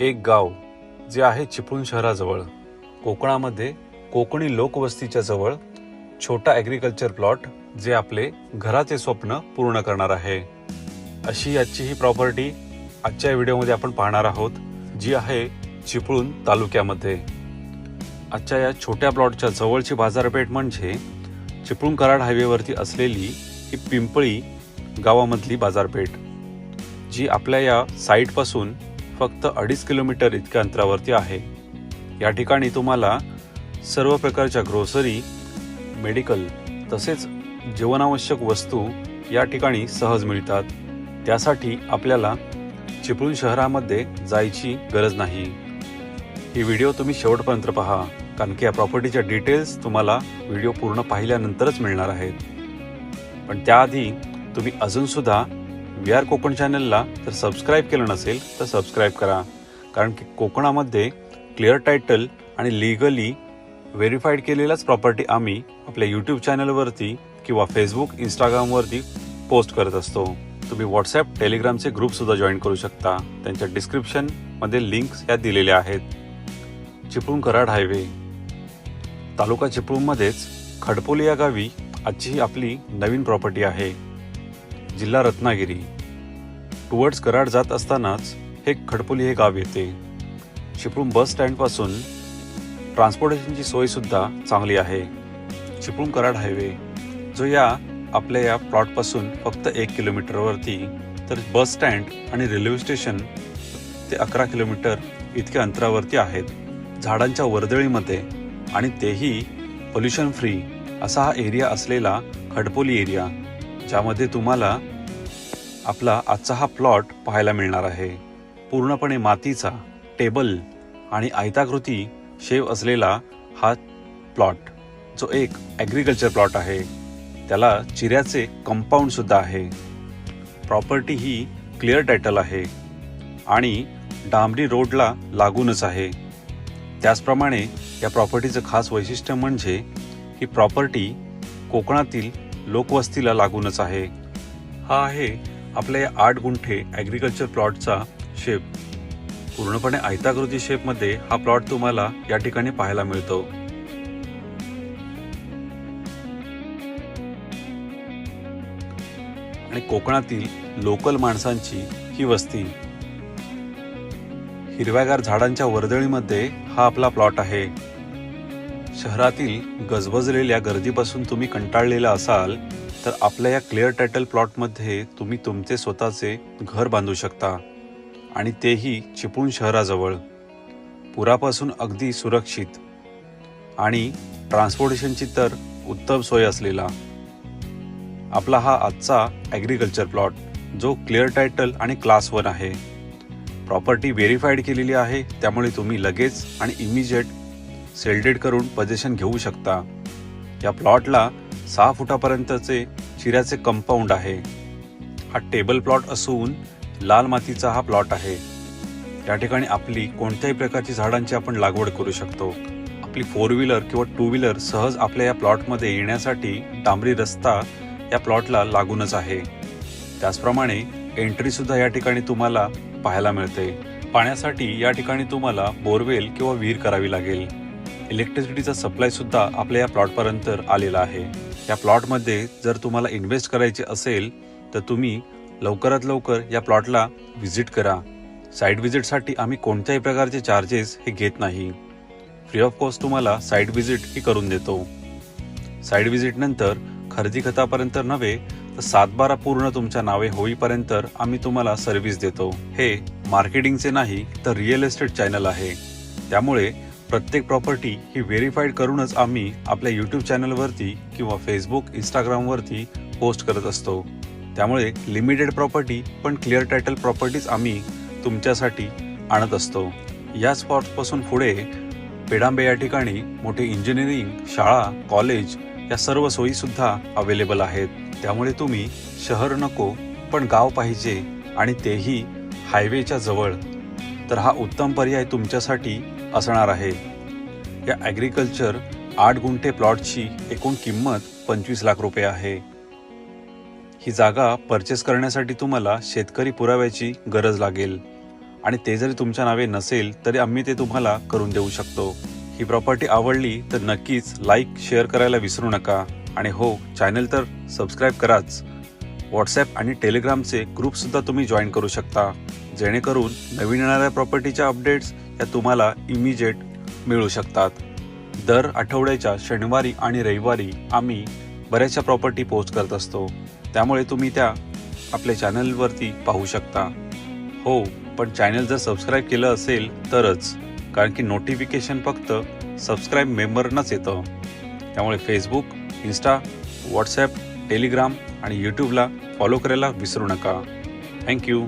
एक गाव जे आहे चिपळूण शहराजवळ. कोकणामध्ये कोकणी लोकवस्तीच्या जवळ छोटा ॲग्रिकल्चर प्लॉट जे आपले घराचे स्वप्न पूर्ण करणार आहे. अशी आजची ही प्रॉपर्टी आजच्या व्हिडिओमध्ये आपण पाहणार आहोत जी आहे चिपळूण तालुक्यामध्ये. आजच्या या छोट्या प्लॉटच्या जवळची बाजारपेठ म्हणजे चिपळूण कराड हायवेवरती असलेली ही पिंपळी गावामधली बाजारपेठ जी आपल्या या साईटपासून फक्त अडीच किलोमीटर इतक्या अंतरावरती आहे. या ठिकाणी तुम्हाला सर्व प्रकारच्या ग्रोसरी मेडिकल तसेच जीवनावश्यक वस्तू या ठिकाणी सहज मिळतात. त्यासाठी आपल्याला चिपळूण शहरामध्ये जायची गरज नाही. ही व्हिडिओ तुम्ही शेवटपर्यंत पहा कारण की या प्रॉपर्टीच्या डिटेल्स तुम्हाला व्हिडिओ पूर्ण पाहिल्यानंतरच मिळणार आहेत. पण त्याआधी तुम्ही अजूनसुद्धा व्ही आर कोकण चॅनलला जर सबस्क्राईब केलं नसेल तर सबस्क्राईब करा. कारण की कोकणामध्ये क्लिअर टायटल आणि लिगली व्हेरीफाईड केलेल्याच प्रॉपर्टी आम्ही आपल्या यूट्यूब चॅनलवरती किंवा फेसबुक इंस्टाग्रामवरती पोस्ट करत असतो. तुम्ही व्हॉट्सॲप टेलिग्रामचे ग्रुपसुद्धा जॉईन करू शकता. त्यांच्या डिस्क्रिप्शनमध्ये लिंक्स या दिलेल्या आहेत. चिपळूण कराड हायवे तालुका चिपळूणमध्येच खडपोली या गावी आजची ही आपली नवीन प्रॉपर्टी आहे. जिल्हा रत्नागिरी. टुवर्ड्स कराड जात असतानाच हे खडपोली हे गाव येते. चिपळूण बस स्टँडपासून ट्रान्सपोर्टेशनची सोयसुद्धा चांगली आहे. चिपळूण कराड हायवे जो या आपल्या या प्लॉटपासून फक्त एक किलोमीटरवरती तर बस स्टँड आणि रेल्वे स्टेशन ते अकरा किलोमीटर इतक्या अंतरावरती आहेत. झाडांच्या वर्दळीमध्ये आणि तेही पोल्युशन फ्री असा हा एरिया असलेला खडपोली एरिया ज्यामध्ये तुम्हाला आपला आजचा हा प्लॉट पाहायला मिळणार आहे. पूर्णपणे मातीचा टेबल आणि आयताकृती शेव असलेला हा प्लॉट जो एक ॲग्रिकल्चर प्लॉट आहे. त्याला चिऱ्याचे कंपाऊंडसुद्धा आहे. प्रॉपर्टी ही क्लिअर टायटल आहे आणि डांबरी रोडला लागूनच आहे. त्याचप्रमाणे या प्रॉपर्टीचं खास वैशिष्ट्य म्हणजे ही प्रॉपर्टी कोकणातील लोकवस्तीला लागूनच आहे. हा आहे आपल्या या आठ गुंठे ॲग्रिकल्चर प्लॉटचा शेप पूर्णपणे आयताकृती शेपमध्ये हा प्लॉट तुम्हाला या ठिकाणी पाहायला मिळतो. आणि कोकणातील लोकल माणसांची ही वस्ती. हिरव्यागार झाडांच्या वर्दळीमध्ये हा आपला प्लॉट आहे. शहरातील गजबजलेल्या गर्दीपासून तुम्ही कंटाळलेला असाल तर आपल्या या क्लिअर टायटल प्लॉटमध्ये तुम्ही तुमचे स्वतःचे घर बांधू शकता आणि तेही चिपळूण शहराजवळ. पुरापासून अगदी सुरक्षित. आणि ट्रान्सपोर्टेशनची तर उत्तम सोय असलेला. आपला हा आजचा ॲग्रिकल्चर प्लॉट जो क्लिअर टायटल आणि क्लास वन आहे. प्रॉपर्टी व्हेरीफाईड केलेली आहे त्यामुळे तुम्ही लगेच आणि इमिजिएट सेल्डेड करून पोझिशन घेऊ शकता. या प्लॉटला सहा फुटापर्यंतचे चिऱ्याचे कंपाऊंड आहे. हा टेबल प्लॉट असून लाल मातीचा हा प्लॉट आहे. या ठिकाणी आपली कोणत्याही प्रकारची झाडांची आपण लागवड करू शकतो. आपली फोर व्हीलर किंवा टू व्हीलर सहज आपल्या या प्लॉटमध्ये येण्यासाठी डांबरी रस्ता या प्लॉटला लागूनच आहे. त्याचप्रमाणे एंट्रीसुद्धा या ठिकाणी तुम्हाला पाहायला मिळते. पाण्यासाठी या ठिकाणी तुम्हाला बोरवेल किंवा विहीर करावी लागेल. इलेक्ट्रिसिटीचा सप्लाय सुद्धा आपल्या या प्लॉटपर्यंत आलेला आहे. या प्लॉटमध्ये जर तुम्हाला इन्व्हेस्ट करायचे असेल तर तुम्ही लवकरात लवकर या प्लॉटला व्हिजिट करा. साईट व्हिजिटसाठी आम्ही कोणत्याही प्रकारचे चार्जेस हे घेत नाही. फ्री ऑफ कॉस्ट तुम्हाला साईट व्हिजिट ही करून देतो. साईट व्हिजिटनंतर खरेदी खतापर्यंत नव्हे तर सातबारा पूर्ण तुमच्या नावे होईपर्यंत आम्ही तुम्हाला सर्व्हिस देतो. हे मार्केटिंगचे नाही तर रिअल एस्टेट चॅनल आहे. त्यामुळे प्रत्येक प्रॉपर्टी ही व्हेरीफाईड करूनच आम्ही आपल्या यूट्यूब चॅनलवरती किंवा फेसबुक इंस्टाग्रामवरती पोस्ट करत असतो. त्यामुळे लिमिटेड प्रॉपर्टी पण क्लिअर टायटल प्रॉपर्टीज आम्ही तुमच्यासाठी आणत असतो. या स्पॉटपासून पुढे पेडांबे या ठिकाणी मोठे इंजिनिअरिंग शाळा कॉलेज या सर्व सोयीसुद्धा अवेलेबल आहेत. त्यामुळे तुम्ही शहर नको पण गाव पाहिजे आणि तेही हायवेच्या जवळ. तर हा उत्तम पर्याय तुमच्यासाठी असणार आहे. या ॲग्रिकल्चर आठ गुंठे प्लॉटची एकूण किंमत पंचवीस लाख रुपये आहे. ही जागा परचेस करण्यासाठी तुम्हाला शेतकरी पुराव्याची गरज लागेल. आणि ते जरी तुमच्या नावे नसेल तरी आम्ही ते तुम्हाला करून देऊ शकतो. ही प्रॉपर्टी आवडली तर नक्कीच लाईक शेअर करायला विसरू नका. आणि हो चॅनल तर सबस्क्राईब कराच. व्हॉट्सॲप आणि टेलिग्रामचे ग्रुपसुद्धा तुम्ही जॉईन करू शकता. जेणेकरून नवीन येणाऱ्या प्रॉपर्टीच्या अपडेट्स या तुम्हाला इमिजिएट मिळू शकतात. दर आठवड्याच्या शनिवारी आणि रविवारी आम्ही बऱ्याचशा प्रॉपर्टी पोस्ट करत असतो. त्यामुळे तुम्ही त्या आपल्या चॅनलवरती पाहू शकता. हो पण चॅनल जर सबस्क्राईब केलं असेल तरच. कारण की नोटिफिकेशन फक्त सबस्क्राईब मेंबरनाच येतं. त्यामुळे फेसबुक इन्स्टा व्हॉट्सॲप टेलिग्राम आणि यूट्यूबला फॉलो करायला विसरू नका. थँक्यू